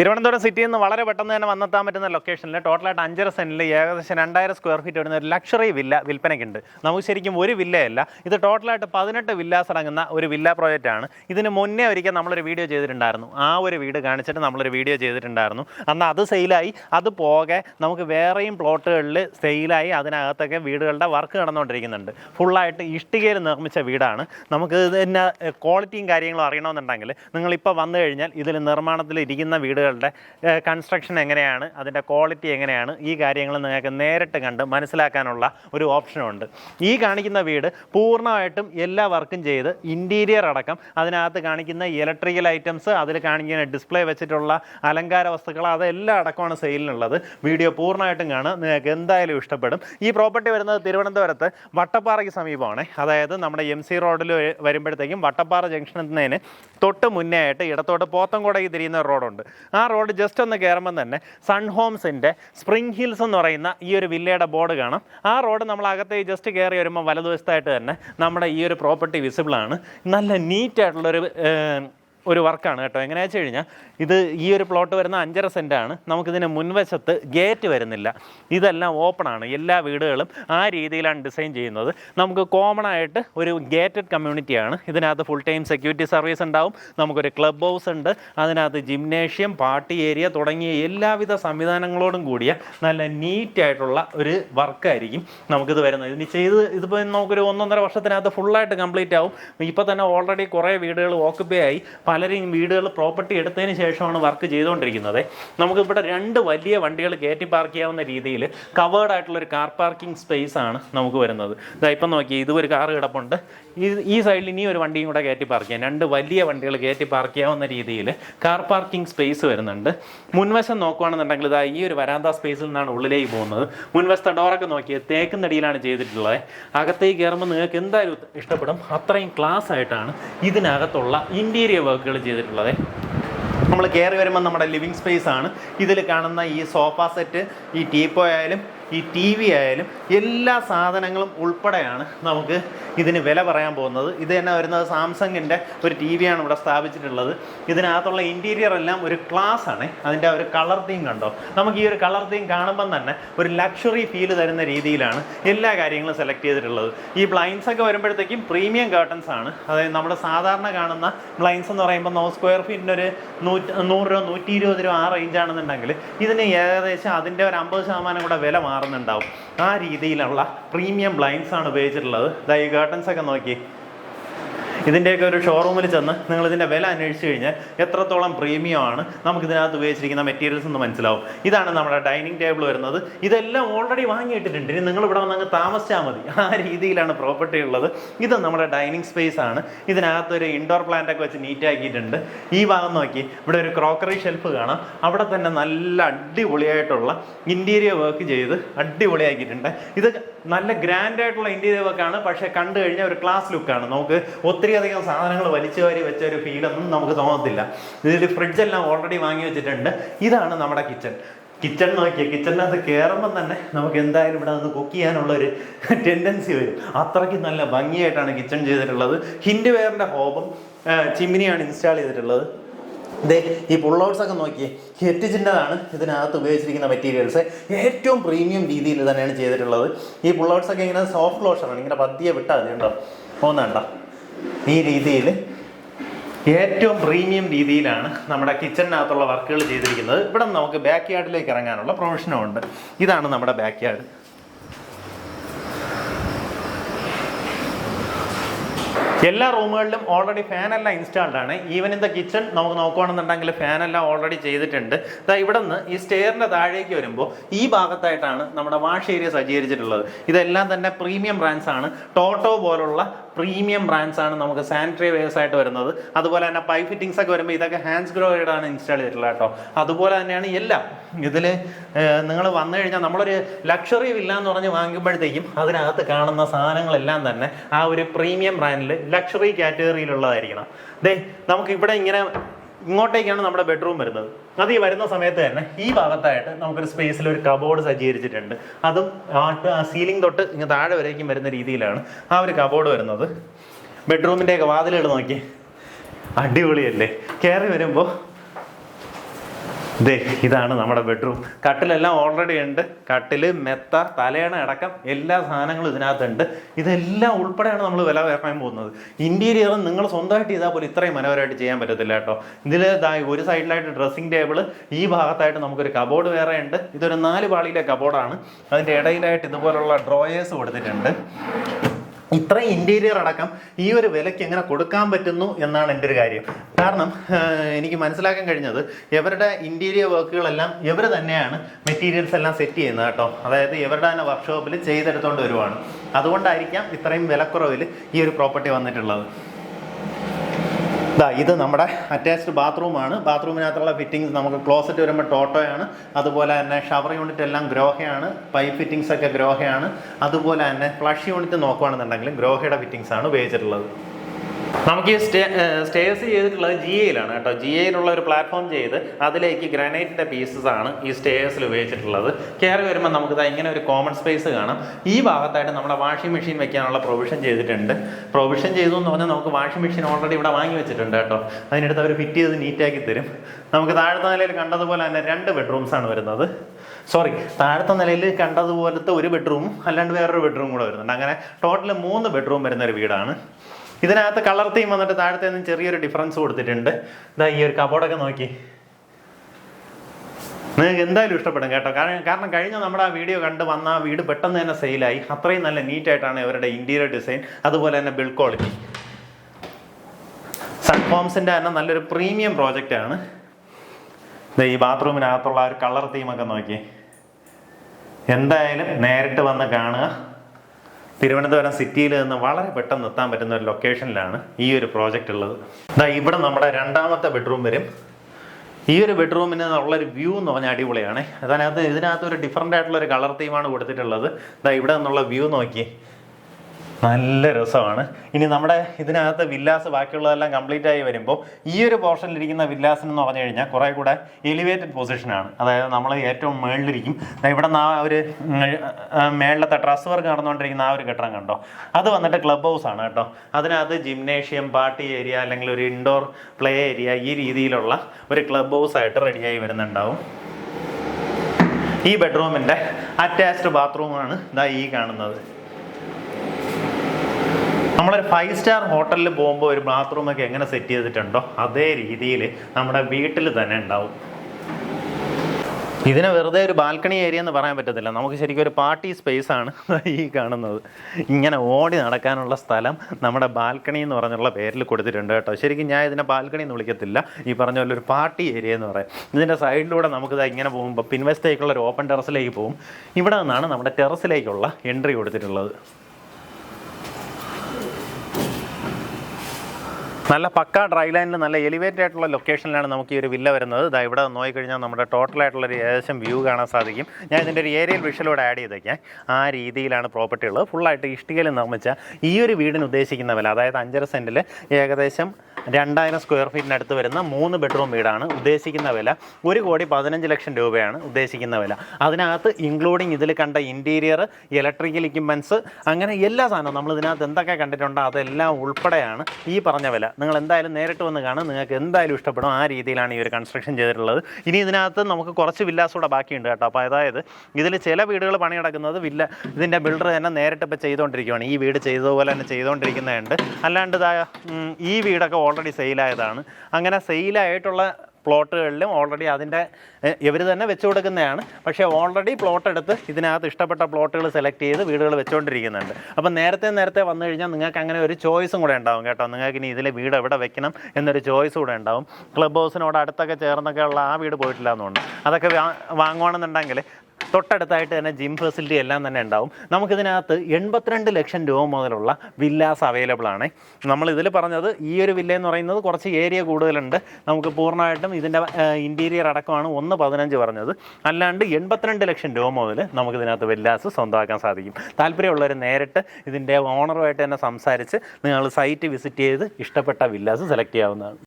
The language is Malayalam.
തിരുവനന്തപുരം സിറ്റിയിൽ നിന്ന് വളരെ പെട്ടെന്ന് തന്നെ വന്നെത്താൻ പറ്റുന്ന ലൊക്കേഷനിൽ ടോട്ടലായിട്ട് അഞ്ചര സെന്റിൽ ഏകദേശം രണ്ടായിരം സ്ക്വയർ ഫീറ്റ് വരുന്ന ഒരു ലക്ഷറി വില്ല വിൽപ്പനയ്ക്കുണ്ട്. നമുക്ക് ശരിക്കും ഒരു വില്ലയല്ല ഇത് ടോട്ടലായിട്ട് പതിനെട്ട് വില്ലാസ് അടങ്ങുന്ന ഒരു വില്ല പ്രോജക്റ്റാണ് ഇതിന് മുന്നേ ഒരിക്കൽ നമ്മളൊരു വീഡിയോ ചെയ്തിട്ടുണ്ടായിരുന്നു. ആ ഒരു വീട് കാണിച്ചിട്ട് നമ്മളൊരു വീഡിയോ ചെയ്തിട്ടുണ്ടായിരുന്നു. അന്ന് അത് സെയിലായി അത് പോകെ നമുക്ക് വേറെയും പ്ലോട്ടുകളിൽ സെയിലായി അതിനകത്തൊക്കെ വീടുകളുടെ വർക്ക് നടന്നുകൊണ്ടിരിക്കുന്നുണ്ട്. ഫുള്ളായിട്ട് ഇഷ്ടികയിൽ നിർമ്മിച്ച വീടാണ്. നമുക്ക് ഇതിന്റെ ക്വാളിറ്റിയും കാര്യങ്ങളും അറിയണമെന്നുണ്ടെങ്കിൽ നിങ്ങളിപ്പോൾ വന്നു കഴിഞ്ഞാൽ ഇതിൽ നിർമ്മാണത്തിൽ ഇരിക്കുന്ന വീടുകളുടെ കൺസ്ട്രക്ഷൻ എങ്ങനെയാണ് അതിന്റെ ക്വാളിറ്റി എങ്ങനെയാണ് ഈ കാര്യങ്ങൾ നിങ്ങൾക്ക് നേരിട്ട് കണ്ട് മനസ്സിലാക്കാനുള്ള ഒരു ഓപ്ഷനുണ്ട് ഈ കാണിക്കുന്ന വീട് പൂർണമായിട്ടും എല്ലാ വർക്കും ചെയ്ത് ഇന്റീരിയർ അടക്കം അതിനകത്ത് കാണിക്കുന്ന ഇലക്ട്രിക്കൽ ഐറ്റംസ് അതിൽ കാണിക്കുന്ന ഡിസ്പ്ലേ വെച്ചിട്ടുള്ള അലങ്കാര വസ്തുക്കൾ അതെല്ലാം അടക്കമാണ് സെയിലിനുള്ളത് വീഡിയോ പൂർണമായിട്ടും കാണുക. നിങ്ങൾക്ക് എന്തായാലും ഇഷ്ടപ്പെടും. ഈ പ്രോപ്പർട്ടി വരുന്നത് തിരുവനന്തപുരത്ത് വട്ടപ്പാറയ്ക്ക് സമീപമാണ്. അതായത് നമ്മുടെ എം സി റോഡിൽ വരുമ്പോഴത്തേക്കും വട്ടപ്പാറ ജംഗ്ഷനിൽ നിന്നതിന് തൊട്ട് മുന്നേ ആയിട്ട് ഇടത്തോട്ട് പോത്തൻകോടയ്ക്ക് തിരിയുന്ന റോഡുണ്ട് റോഡ് ജസ്റ്റ് ഒന്ന് കയറുമ്പം തന്നെ സൺ ഹോംസിന്റെ സ്പ്രിംഗ് ഹിൽസ് എന്ന് പറയുന്ന ഈ ഒരു വില്ലയുടെ ബോർഡ് കാണാം. ആ റോഡ് നമ്മൾ അകത്തേക്ക് ജസ്റ്റ് കയറി വരുമ്പോൾ വലതുവശത്തായിട്ട് തന്നെ നമ്മുടെ ഈ ഒരു പ്രോപ്പർട്ടി വിസിബിൾ ആണ്. നല്ല നീറ്റായിട്ടുള്ളൊരു ഒരു വർക്കാണ് കേട്ടോ. എങ്ങനെയാ വെച്ച് കഴിഞ്ഞാൽ ഇത് ഈ ഒരു പ്ലോട്ട് വരുന്ന അഞ്ചര സെന്റാണ് നമുക്കിതിന് മുൻവശത്ത് ഗേറ്റ് വരുന്നില്ല. ഇതെല്ലാം ഓപ്പണാണ് എല്ലാ വീടുകളും ആ രീതിയിലാണ് ഡിസൈൻ ചെയ്യുന്നത്. നമുക്ക് കോമൺ ആയിട്ട് ഒരു ഗേറ്റഡ് കമ്മ്യൂണിറ്റിയാണ് ഇതിനകത്ത് ഫുൾ ടൈം സെക്യൂരിറ്റി സർവീസ് ഉണ്ടാവും. നമുക്കൊരു ക്ലബ് ഹൗസ് ഉണ്ട്. അതിനകത്ത് ജിംനേഷ്യം പാർട്ടി ഏരിയ തുടങ്ങിയ എല്ലാവിധ സംവിധാനങ്ങളോടും കൂടിയ നല്ല നീറ്റായിട്ടുള്ള ഒരു വർക്കായിരിക്കും നമുക്കിത് വരുന്നത്. ഇനി ചെയ്ത് ഇതിപ്പോൾ നമുക്കൊരു ഒന്നൊന്നര വർഷത്തിനകത്ത് ഫുള്ളായിട്ട് കംപ്ലീറ്റ് ആവും. ഇപ്പോൾ തന്നെ ഓൾറെഡി കുറേ വീടുകൾ ഓക്കുപ്പേ ആയി. പലരും വീടുകൾ പ്രോപ്പർട്ടി എടുത്തതിന് ശേഷമാണ് വർക്ക് ചെയ്തുകൊണ്ടിരിക്കുന്നത്. നമുക്കിവിടെ രണ്ട് വലിയ വണ്ടികൾ കയറ്റി പാർക്ക് ചെയ്യാവുന്ന രീതിയിൽ കവേർഡ് ആയിട്ടുള്ള ഒരു കാർ പാർക്കിംഗ് സ്പേസ് ആണ് നമുക്ക് വരുന്നത്. ഇതാ ഇപ്പം നോക്കി ഇത് ഒരു കാർ കിടപ്പുണ്ട്. ഈ സൈഡിൽ ഇനി ഒരു വണ്ടിയും കൂടെ കയറ്റി പാർക്ക് ചെയ്യാം. രണ്ട് വലിയ വണ്ടികൾ കയറ്റി പാർക്ക് ചെയ്യാവുന്ന രീതിയിൽ കാർ പാർക്കിംഗ് സ്പേസ് വരുന്നുണ്ട്. മുൻവശം നോക്കുകയാണെന്നുണ്ടെങ്കിൽ ഇതാ ഈ ഒരു വരാന്ത സ്പേസിൽ നിന്നാണ് ഉള്ളിലേക്ക് പോകുന്നത്. മുൻവശത്തെ ഡോറൊക്കെ നോക്കിയത് തേക്കുന്നടിയിലാണ് ചെയ്തിട്ടുള്ളത്. അകത്തേക്ക് കയറുമ്പോൾ നിങ്ങൾക്ക് എന്തായാലും ഇഷ്ടപ്പെടും. അത്രയും ക്ലാസ് ആയിട്ടാണ് ഇതിനകത്തുള്ള ഇന്റീരിയർ വർക്കുകൾ ചെയ്തിട്ടുള്ളത്. നമ്മൾ കയറി വരുമ്പോൾ നമ്മുടെ ലിവിങ് സ്പേസ് ആണ്. ഇതിൽ കാണുന്ന ഈ സോഫ സെറ്റ് ഈ ടീപ്പോ ആയാലും ഈ ടി വി ആയാലും എല്ലാ സാധനങ്ങളും ഉൾപ്പെടെയാണ് നമുക്ക് ഇതിന് വില പറയാൻ പോകുന്നത്. ഇത് തന്നെ വരുന്നത് സാംസങ്ങിന്റെ ഒരു ടി വിയാണ് ഇവിടെ സ്ഥാപിച്ചിട്ടുള്ളത്. ഇതിനകത്തുള്ള ഇന്റീരിയർ എല്ലാം ഒരു ക്ലാസ് ആണ്. അതിന്റെ ഒരു കളർ തീം കണ്ടോ? നമുക്ക് ഈ ഒരു കളർ തീം കാണുമ്പം തന്നെ ഒരു ലക്ഷറി ഫീൽ തരുന്ന രീതിയിലാണ് എല്ലാ കാര്യങ്ങളും സെലക്ട് ചെയ്തിട്ടുള്ളത്. ഈ ബ്ലൈൻസ് ഒക്കെ വരുമ്പോഴത്തേക്കും പ്രീമിയം കേർട്ടൻസ് ആണ്. അതായത് നമ്മുടെ സാധാരണ കാണുന്ന ബ്ലൈൻസ് എന്ന് പറയുമ്പോൾ നോ സ്ക്വയർ ഫീറ്റിന്റെ ഒരു നൂറ്റി നൂറ് രൂപ നൂറ്റി ഇരുപത് രൂപ ആ റേഞ്ച് ആണെന്നുണ്ടെങ്കിൽ ഇതിന് ഏകദേശം അതിന്റെ ഒരു അമ്പത് ശതമാനം കൂടെ വില മാറുന്നുണ്ടാവും. ആ രീതിയിലുള്ള പ്രീമിയം ബ്ലൈൻഡ്സ് ആണ് ഉപയോഗിച്ചിട്ടുള്ളത്. ദൈ കേട്ടൻസ് ഒക്കെ നോക്കി ഇതിന്റെയൊക്കെ ഒരു ഷോറൂമിൽ ചെന്ന് നിങ്ങൾ ഇതിന്റെ വില അന്വേഷിച്ച് കഴിഞ്ഞാൽ എത്രത്തോളം പ്രീമിയം ആണ് നമുക്ക് ഇതിനകത്ത് ഉപയോഗിച്ചിരിക്കുന്ന മെറ്റീരിയൽസ് എന്ന് മനസ്സിലാവും. ഇതാണ് നമ്മുടെ ഡൈനിങ് ടേബിൾ വരുന്നത്. ഇതെല്ലാം ഓൾറെഡി വാങ്ങിയിട്ടിട്ടുണ്ട്. ഇനി നിങ്ങൾ ഇവിടെ വന്ന് അങ്ങ് താമസിച്ചാൽ മതി. ആ രീതിയിലാണ് പ്രോപ്പർട്ടി ഉള്ളത്. ഇത് നമ്മുടെ ഡൈനിങ് സ്പേസ് ആണ്. ഇതിനകത്ത് ഒരു ഇൻഡോർ പ്ലാന്റ് ഒക്കെ വെച്ച് നീറ്റ് ആക്കിയിട്ടുണ്ട്. ഈ ഭാഗം നോക്കി. ഇവിടെ ഒരു ക്രോക്കറി ഷെൽഫ് കാണാം. അവിടെ തന്നെ നല്ല അടിപൊളിയായിട്ടുള്ള ഇന്റീരിയർ വർക്ക് ചെയ്ത് അടിപൊളിയാക്കിയിട്ടുണ്ട്. ഇത് നല്ല ഗ്രാൻഡ് ആയിട്ടുള്ള ഇന്റീരിയർ വർക്കാണ് പക്ഷേ കണ്ടു കഴിഞ്ഞാൽ ഒരു ക്ലാസ് ലുക്കാണ് നമുക്ക് ഒത്തിരി അധികം സാധനങ്ങൾ വലിച്ചു വാരി വെച്ച ഒരു ഫീലൊന്നും നമുക്ക് തോന്നത്തില്ല. ഇതിൽ ഫ്രിഡ്ജെല്ലാം ഓൾറെഡി വാങ്ങി വെച്ചിട്ടുണ്ട്. ഇതാണ് നമ്മുടെ കിച്ചൺ കിച്ചൺ നോക്കിയ കിച്ചണിനകത്ത് കയറുമ്പം തന്നെ നമുക്ക് എന്തായാലും ഇവിടെ നിന്ന് കുക്ക് ചെയ്യാനുള്ള ഒരു ടെൻഡൻസി വരും. അത്രയ്ക്ക് നല്ല ഭംഗിയായിട്ടാണ് കിച്ചൺ ചെയ്തിട്ടുള്ളത്. ഹിൻഡ് വെയറിന്റെ ഹോബും ചിമ്മിനിയാണ് ഇൻസ്റ്റാൾ ചെയ്തിട്ടുള്ളത്. ദേ ഈ പുൾ ഔട്ട്സ് ഒക്കെ നോക്കിയേ ഹെറ്റിജിന്റെതാണ് ഇതിനകത്ത് ഉപയോഗിച്ചിരിക്കുന്ന മെറ്റീരിയൽസ് ഏറ്റവും പ്രീമിയം രീതിയിൽ തന്നെയാണ് ചെയ്തിട്ടുള്ളത്. ഈ പുൾ ഒക്കെ ഇങ്ങനെ സോഫ്റ്റ് ലോഷറാണ് ഇങ്ങനെ പതിയെ വിട്ടാൽ മതി ഉണ്ടോ പോകുന്നുണ്ടോ ഈ രീതിയിൽ ഏറ്റവും പ്രീമിയം രീതിയിലാണ് നമ്മുടെ കിച്ചണിനകത്തുള്ള വർക്കുകൾ ചെയ്തിരിക്കുന്നത്. ഇവിടെ നമുക്ക് ബാക്ക് യാർഡിലേക്ക് ഇറങ്ങാനുള്ള പ്രൊവിഷനും ഉണ്ട് ഇതാണ് നമ്മുടെ ബാക്ക് യാർഡ് എല്ലാ റൂമുകളിലും ഓൾറെഡി ഫാനെല്ലാം ഇൻസ്റ്റാൾഡ് ആണ്. ഈവൻ ഇൻ ദ കിച്ചൺ നമുക്ക് നോക്കുകയാണെന്നുണ്ടെങ്കിൽ ഫാനെല്ലാം ഓൾറെഡി ചെയ്തിട്ടുണ്ട്. ദാ ഇവിടെ നിന്ന് ഈ സ്റ്റെയറിന്റെ താഴേക്ക് വരുമ്പോൾ ഈ ഭാഗത്തായിട്ടാണ് നമ്മുടെ വാഷ് ഏരിയ സജ്ജീകരിച്ചിട്ടുള്ളത്. ഇതെല്ലാം തന്നെ പ്രീമിയം ബ്രാൻഡ്സ് ആണ്. ടോട്ടോ പോലുള്ള പ്രീമിയം ബ്രാൻഡ്സ് ആണ് നമുക്ക് സാനിറ്ററി വെയർസ് ആയിട്ട് വരുന്നത്. അതുപോലെ തന്നെ പൈപ്പ് ഫിറ്റിംഗ്സ് ഒക്കെ വരുമ്പോൾ ഇതൊക്കെ ഹാൻഡ്സ് ഗ്രോയുടെ ആണ് ഇൻസ്റ്റാൾ ചെയ്തിട്ടുള്ളത് കേട്ടോ. അതുപോലെ തന്നെയാണ് എല്ലാം. ഇതിൽ നിങ്ങൾ വന്നു കഴിഞ്ഞാൽ നമ്മളൊരു ലക്ഷറി വില്ല എന്ന് പറഞ്ഞ് വാങ്ങുമ്പോഴത്തേക്കും അതിനകത്ത് കാണുന്ന സാധനങ്ങളെല്ലാം തന്നെ ആ ഒരു പ്രീമിയം ബ്രാൻഡിൽ ലക്ഷറി കാറ്റഗറിയിലുള്ളതായിരിക്കണം ദേ നമുക്ക് ഇവിടെ ഇങ്ങനെ ഇങ്ങോട്ടേക്കാണ് നമ്മുടെ ബെഡ്റൂം വരുന്നത്. അത് ഈ വരുന്ന സമയത്ത് തന്നെ ഈ ഭാഗത്തായിട്ട് നമുക്കൊരു സ്പേസിൽ ഒരു കബോർഡ് സജ്ജീകരിച്ചിട്ടുണ്ട്. അതും ആ സീലിംഗ് തൊട്ട് ഇങ്ങ് താഴെ വരേക്കും വരുന്ന രീതിയിലാണ് ആ ഒരു കബോർഡ് വരുന്നത്. ബെഡ്റൂമിന്റെയൊക്കെ വാതിലുകൾ നോക്കി അടിപൊളിയല്ലേ? കയറി വരുമ്പോൾ ദേ ഇതാണ് നമ്മുടെ ബെഡ്റൂം കട്ടിലെല്ലാം ഓൾറെഡി ഉണ്ട്. കട്ടിൽ മെത്ത തലയണ അടക്കം എല്ലാ സാധനങ്ങളും ഇതിനകത്തുണ്ട്. ഇതെല്ലാം ഉൾപ്പെടെയാണ് നമ്മൾ വില പറയാൻ പോകുന്നത്. ഇന്റീരിയർ നിങ്ങൾ സ്വന്തമായിട്ട് ചെയ്താൽ പോലും ഇത്രയും മനോഹരമായിട്ട് ചെയ്യാൻ പറ്റത്തില്ല കേട്ടോ. ഇതിൽ ഒരു സൈഡിലായിട്ട് ഡ്രസ്സിംഗ് ടേബിൾ ഈ ഭാഗത്തായിട്ട് നമുക്കൊരു കബോർഡ് വേറെ ഉണ്ട്. ഇതൊരു നാല് പാളിയിലെ കബോർഡാണ് അതിന്റെ ഇടയിലായിട്ട് ഇതുപോലുള്ള ഡ്രോയേഴ്സ് കൊടുത്തിട്ടുണ്ട്. ഇത്രയും ഇന്റീരിയർ അടക്കം ഈ ഒരു വിലയ്ക്ക് എങ്ങനെ കൊടുക്കാൻ പറ്റുന്നു എന്നാണ് എന്റെ ഒരു കാര്യം. കാരണം എനിക്ക് മനസ്സിലാക്കാൻ കഴിഞ്ഞത് ഇവരുടെ ഇന്റീരിയർ വർക്കുകളെല്ലാം ഇവർ തന്നെയാണ് മെറ്റീരിയൽസ് എല്ലാം സെറ്റ് ചെയ്യുന്നത് കേട്ടോ. അതായത് ഇവരുടെ തന്നെ വർക്ക്ഷോപ്പിൽ ചെയ്തെടുത്തുകൊണ്ട് വരുവാണ്. അതുകൊണ്ടായിരിക്കാം ഇത്രയും വിലക്കുറവിൽ ഈ ഒരു പ്രോപ്പർട്ടി വന്നിട്ടുള്ളത്. ദാ ഇത് നമ്മുടെ അറ്റാച്ച്ഡ് ബാത്റൂമാണ് ബാത്റൂമിനകത്തുള്ള ഫിറ്റിങ്സ് നമുക്ക് ക്ലോസറ്റ് വരുമ്പോൾ ടോട്ടോയാണ് അതുപോലെ തന്നെ ഷവർ യൂണിറ്റ് എല്ലാം ഗ്രോഹയാണ്. പൈപ്പ് ഫിറ്റിങ്സ് ഒക്കെ ഗ്രോഹയാണ്. അതുപോലെ തന്നെ ഫ്ലഷ് യൂണിറ്റ് നോക്കുകയാണെന്നുണ്ടെങ്കിൽ ഗ്രോഹയുടെ ഫിറ്റിങ്സ് ആണ് ഉപയോഗിച്ചിട്ടുള്ളത്. നമുക്ക് ഈ സ്റ്റേ സ്റ്റേഴ്സ് ചെയ്തിട്ടുള്ളത് ജി എയിലാണ് കേട്ടോ. ജി എയിലുള്ള ഒരു പ്ലാറ്റ്ഫോം ചെയ്ത് അതിലേക്ക് ഗ്രാനൈറ്റിന്റെ പീസസ് ആണ് ഈ സ്റ്റേഴ്സിൽ ഉപയോഗിച്ചിട്ടുള്ളത്. കയറി വരുമ്പോൾ നമുക്ക് ഇങ്ങനെ ഒരു കോമൺ സ്പേസ് കാണാം. ഈ ഭാഗത്തായിട്ട് നമ്മുടെ വാഷിംഗ് മെഷീൻ വെക്കാനുള്ള പ്രൊവിഷൻ ചെയ്തിട്ടുണ്ട്. പ്രൊവിഷൻ ചെയ്തു എന്ന് പറഞ്ഞാൽ നമുക്ക് വാഷിംഗ് മെഷീൻ ഓൾറെഡി ഇവിടെ വാങ്ങി വെച്ചിട്ടുണ്ട് കേട്ടോ. അതിനടുത്ത് അവർ ഫിറ്റ് ചെയ്ത് നീറ്റാക്കി തരും. നമുക്ക് താഴത്തെ നിലയിൽ കണ്ടതുപോലെ തന്നെ രണ്ട് ബെഡ്റൂംസ് ആണ് വരുന്നത്. സോറി താഴത്തെ നിലയിൽ കണ്ടതുപോലത്തെ ഒരു ബെഡ്റൂമും അല്ലാണ്ട് വേറൊരു ബെഡ്റൂം കൂടെ വരുന്നുണ്ട്. അങ്ങനെ ടോട്ടൽ മൂന്ന് ബെഡ്റൂം വരുന്ന ഒരു വീടാണ്. ഇതിനകത്ത് കളർ തീം വന്നിട്ട് താഴത്തെ നിന്നും ചെറിയൊരു ഡിഫറൻസ് കൊടുത്തിട്ടുണ്ട്. ഇതാ ഈ ഒരു കബോർഡൊക്കെ നോക്കി. നിങ്ങൾക്ക് എന്തായാലും ഇഷ്ടപ്പെടും കേട്ടോ. കാരണം കാരണം കഴിഞ്ഞ നമ്മുടെ ആ വീഡിയോ കണ്ട് വന്ന ആ വീട് പെട്ടെന്ന് തന്നെ സെയിലായി അത്രയും നല്ല നീറ്റായിട്ടാണ് ഇവരുടെ ഇന്റീരിയർ ഡിസൈൻ അതുപോലെ തന്നെ ബിൽഡ് ക്വാളിറ്റി സൺഫോംസിന്റെ തന്നെ നല്ലൊരു പ്രീമിയം പ്രോജക്റ്റ് ആണ്. ദേ ഈ ബാത്റൂമിനകത്തുള്ള ആ ഒരു കളർ തീമൊക്കെ നോക്കി. എന്തായാലും നേരിട്ട് വന്ന് കാണുക. തിരുവനന്തപുരം സിറ്റിയിൽ നിന്ന് വളരെ പെട്ടെന്ന് എത്താൻ പറ്റുന്ന ഒരു ലൊക്കേഷനിലാണ് ഈ ഒരു പ്രോജക്റ്റ് ഉള്ളത്. ദാ ഇവിടെ നമ്മുടെ രണ്ടാമത്തെ ബെഡ്റൂം വരും. ഈ ഒരു ബെഡ്റൂമിന് ഉള്ളൊരു വ്യൂ എന്ന് പറഞ്ഞാൽ അടിപൊളിയാണ്. അതിനകത്ത് ഇതിനകത്ത് ഒരു ഡിഫറെന്റ് ആയിട്ടുള്ള ഒരു കളർ തീമാണ് കൊടുത്തിട്ടുള്ളത്. ദാ ഇവിടെ നിന്നുള്ള വ്യൂ നോക്കി. നല്ല രസമാണ്. ഇനി നമ്മുടെ ഇതിനകത്ത് വില്ലാസ് ബാക്കിയുള്ളതെല്ലാം കംപ്ലീറ്റ് ആയി വരുമ്പോൾ ഈ ഒരു പോർഷനിലിരിക്കുന്ന വില്ലാസ് എന്ന് പറഞ്ഞു കഴിഞ്ഞാൽ കുറേ കൂടെ എലിവേറ്റഡ് പൊസിഷനാണ് അതായത് നമ്മൾ ഏറ്റവും മേളിലിരിക്കും. ഇവിടെ നിന്ന് ആ ഒരു മേളിലത്തെ ട്രസ് വർക്ക് നടന്നുകൊണ്ടിരിക്കുന്ന ആ ഒരു കെട്ടിടം കണ്ടോ? അത് വന്നിട്ട് ക്ലബ് ഹൗസ് ആണ് കേട്ടോ. അതിനകത്ത് ജിംനേഷ്യം പാർട്ടി ഏരിയ അല്ലെങ്കിൽ ഒരു ഇൻഡോർ പ്ലേ ഏരിയ ഈ രീതിയിലുള്ള ഒരു ക്ലബ് ഹൗസ് ആയിട്ട് റെഡിയായി വരുന്നുണ്ടാവും. ഈ ബെഡ്റൂമിന്റെ അറ്റാച്ച്ഡ് ബാത്റൂമാണ് ഇതാ ഈ കാണുന്നത്. നമ്മളൊരു ഫൈവ് സ്റ്റാർ ഹോട്ടലിൽ പോകുമ്പോൾ ഒരു ബാത്റൂം ഒക്കെ എങ്ങനെ സെറ്റ് ചെയ്തിട്ടുണ്ടോ അതേ രീതിയിൽ നമ്മുടെ വീട്ടിൽ തന്നെ ഉണ്ടാവും. ഇതിനെ വെറുതെ ഒരു ബാൽക്കണി ഏരിയ എന്ന് പറയാൻ പറ്റത്തില്ല. നമുക്ക് ശരിക്കും ഒരു പാർട്ടി സ്പേസ് ആണ് ഈ കാണുന്നത്. ഇങ്ങനെ ഓടി നടക്കാനുള്ള സ്ഥലം നമ്മുടെ ബാൽക്കണി എന്ന് പറഞ്ഞുള്ള പേരിൽ കൊടുത്തിട്ടുണ്ട് കേട്ടോ. ശരിക്കും ഞാൻ ഇതിനെ ബാൽക്കണി എന്ന് വിളിക്കത്തില്ല. ഈ പറഞ്ഞ പോലെ ഒരു പാർട്ടി ഏരിയ എന്ന് പറയാം. ഇതിന്റെ സൈഡിലൂടെ നമുക്ക് ദാ ഇങ്ങനെ പോകുമ്പോൾ പിൻവശത്തേക്കുള്ള ഒരു ഓപ്പൺ ടെറസിലേക്ക് പോകും. ഇവിടെ നിന്നാണ് നമ്മുടെ ടെറസിലേക്കുള്ള എൻട്രി കൊടുത്തിട്ടുള്ളത്. നല്ല പക്ക ഡ്രൈ ലൈനിൽ നല്ല എലിവേറ്റഡ് ആയിട്ടുള്ള ലൊക്കേഷനിലാണ് നമുക്ക് ഈ ഒരു വില്ല വരുന്നത്. ഇതാ ഇവിടെ നോക്കിക്കഴിഞ്ഞാൽ നമ്മുടെ ടോട്ടൽ ആയിട്ടുള്ള ഒരു ഏകദേശം വ്യൂ കാണാൻ സാധിക്കും. ഞാൻ ഇതിന്റെ ഒരു ഏരിയൽ വിഷ്വലൂടെ ആഡ് ചെയ്തേക്കാം. ആ രീതിയിലാണ് പ്രോപ്പർട്ടി ഉള്ളത്. ഫുള്ളായിട്ട് ഇഷ്ടികയിൽ നിർമ്മിച്ച ഈ ഒരു വീടിന് ഉദ്ദേശിക്കുന്ന വില അതായത് അഞ്ചര സെന്റിൽ ഏകദേശം രണ്ടായിരം സ്ക്വയർ ഫീറ്റിനടുത്ത് വരുന്ന മൂന്ന് ബെഡ്റൂം വീടാണ് ഉദ്ദേശിക്കുന്ന വില. ഒരു കോടി പതിനഞ്ച് ലക്ഷം രൂപയാണ് ഉദ്ദേശിക്കുന്ന വില. അതിനകത്ത് ഇൻക്ലൂഡിങ് ഇതിൽ കണ്ട ഇന്റീരിയർ ഇലക്ട്രിക്കൽ ഇക്യുപ്മെന്റ്സ് അങ്ങനെ എല്ലാ സാധനവും നമ്മൾ ഇതിനകത്ത് എന്തൊക്കെ കണ്ടിട്ടുണ്ടോ അതെല്ലാം ഉൾപ്പെടെയാണ് ഈ പറഞ്ഞ വില. നിങ്ങൾ എന്തായാലും നേരിട്ട് വന്ന് കാണും. നിങ്ങൾക്ക് എന്തായാലും ഇഷ്ടപ്പെടും. ആ രീതിയിലാണ് ഈ ഒരു കൺസ്ട്രക്ഷൻ ചെയ്തിട്ടുള്ളത്. ഇനി ഇതിനകത്ത് നമുക്ക് കുറച്ച് വില്ലാസ് കൂടെ ബാക്കിയുണ്ട് കേട്ടോ. അപ്പോൾ അതായത് ഇതിൽ ചില വീടുകൾ പണി കിടക്കുന്നത് വില്ല ഇതിന്റെ ബിൽഡർ തന്നെ നേരിട്ട് ഇപ്പോൾ ചെയ്തുകൊണ്ടിരിക്കുകയാണ് ഈ വീട് ചെയ്തതുപോലെ തന്നെ ചെയ്തുകൊണ്ടിരിക്കുന്നതുണ്ട് അല്ലാണ്ട് ഈ വീടൊക്കെ ഓൾറെഡി സെയിലായതാണ് അങ്ങനെ സെയിലായിട്ടുള്ള പ്ലോട്ടുകളിലും ഓൾറെഡി അതിന്റെ ഇവർ തന്നെ വെച്ച് കൊടുക്കുന്നതാണ്. പക്ഷേ ഓൾറെഡി പ്ലോട്ട് എടുത്ത് ഇതിനകത്ത് ഇഷ്ടപ്പെട്ട പ്ലോട്ടുകൾ സെലക്ട് ചെയ്ത് വീടുകൾ വെച്ചുകൊണ്ടിരിക്കുന്നുണ്ട് അപ്പം നേരത്തെ നേരത്തെ വന്നു കഴിഞ്ഞാൽ നിങ്ങൾക്ക് അങ്ങനെ ഒരു ചോയ്സും കൂടെ ഉണ്ടാവും കേട്ടോ. നിങ്ങൾക്ക് ഇനി ഇതിൽ വീട് എവിടെ വെക്കണം എന്നൊരു ചോയ്സ് കൂടെ ഉണ്ടാവും. ക്ലബ് ഹൗസിനോട് അടുത്തൊക്കെ ചേർന്നൊക്കെ ഉള്ള ആ വീട് പോയിട്ടില്ല എന്നുണ്ട്. അതൊക്കെ വാങ്ങുവാണെന്നുണ്ടെങ്കിൽ തൊട്ടടുത്തായിട്ട് തന്നെ ജിം ഫെസിലിറ്റി എല്ലാം തന്നെ ഉണ്ടാവും. നമുക്കിതിനകത്ത് എൺപത്തിരണ്ട് ലക്ഷം രൂപ മുതലുള്ള വില്ലാസ് അവൈലബിൾ ആണ്. നമ്മൾ ഇതിൽ പറഞ്ഞത് ഈ ഒരു വില്ല എന്ന് പറയുന്നത് കുറച്ച് ഏരിയ കൂടുതലുണ്ട്. നമുക്ക് പൂർണമായിട്ടും ഇതിന്റെ ഇന്റീരിയർ അടക്കമാണ് ഒന്ന് പതിനഞ്ച് പറഞ്ഞത്. അല്ലാണ്ട് എൺപത്തിരണ്ട് ലക്ഷം രൂപ മുതൽ നമുക്കിതിനകത്ത് വില്ലാസ് സ്വന്തമാക്കാൻ സാധിക്കും. താല്പര്യമുള്ളവർ നേരിട്ട് ഇതിന്റെ ഓണറുമായിട്ട് തന്നെ സംസാരിച്ച് നിങ്ങൾ സൈറ്റ് വിസിറ്റ് ചെയ്ത് ഇഷ്ടപ്പെട്ട വില്ലാസ് സെലക്ട് ചെയ്യാവുന്നതാണ്.